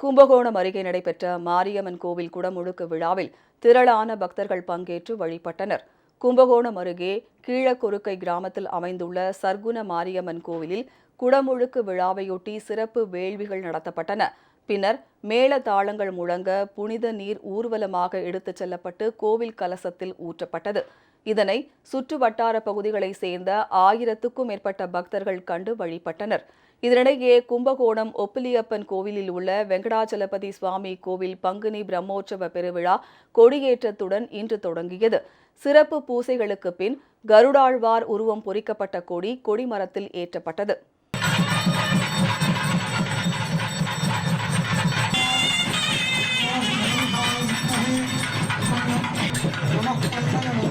கும்பகோணம் அருகே நடைபெற்ற மாரியம்மன் கோவில் குடமுழுக்கு விழாவில் திரளான பக்தர்கள் பங்கேற்று வழிபட்டனர். கும்பகோணம் அருகே கீழக்கொருக்கை கிராமத்தில் அமைந்துள்ள சர்க்குண மாரியம்மன் கோவிலில் குடமுழுக்கு விழாவையொட்டி சிறப்பு வேள்விகள் நடத்தப்பட்டன. பின்னர் மேள தாளங்கள் முழங்க புனித நீர் ஊர்வலமாக எடுத்துச் செல்லப்பட்டு கோவில் கலசத்தில் ஊற்றப்பட்டது. இதனை சுற்று வட்டார பகுதிகளைச் சேர்ந்த ஆயிரத்துக்கும் மேற்பட்ட பக்தர்கள் கண்டு வழிபட்டனர். இதனிடையே கும்பகோணம் ஒப்பிலியப்பன் கோவிலில் உள்ள வெங்கடாச்சலபதி சுவாமி கோவில் பங்குனி பிரம்மோற்சவ பெருவிழா கொடியேற்றத்துடன் இன்று தொடங்கியது. சிறப்பு பூசைகளுக்கு பின் கருடாழ்வார் உருவம் பொறிக்கப்பட்ட கொடி கொடிமரத்தில் ஏற்றப்பட்டது.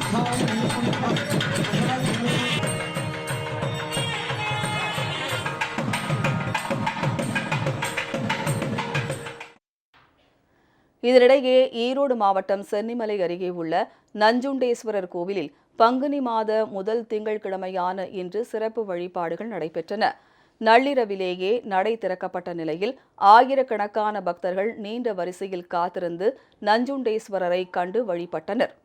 இதனிடையே ஈரோடு மாவட்டம் சென்னிமலை அருகே உள்ள நஞ்சுண்டேஸ்வரர் கோவிலில் பங்குனி மாத முதல் திங்கட்கிழமையான இன்று சிறப்பு வழிபாடுகள் நடைபெற்றன. நள்ளிரவிலேயே நடை திறக்கப்பட்ட நிலையில் ஆயிரக்கணக்கான பக்தர்கள் நீண்ட வரிசையில் காத்திருந்து நஞ்சுண்டேஸ்வரரை கண்டு வழிபட்டனர்.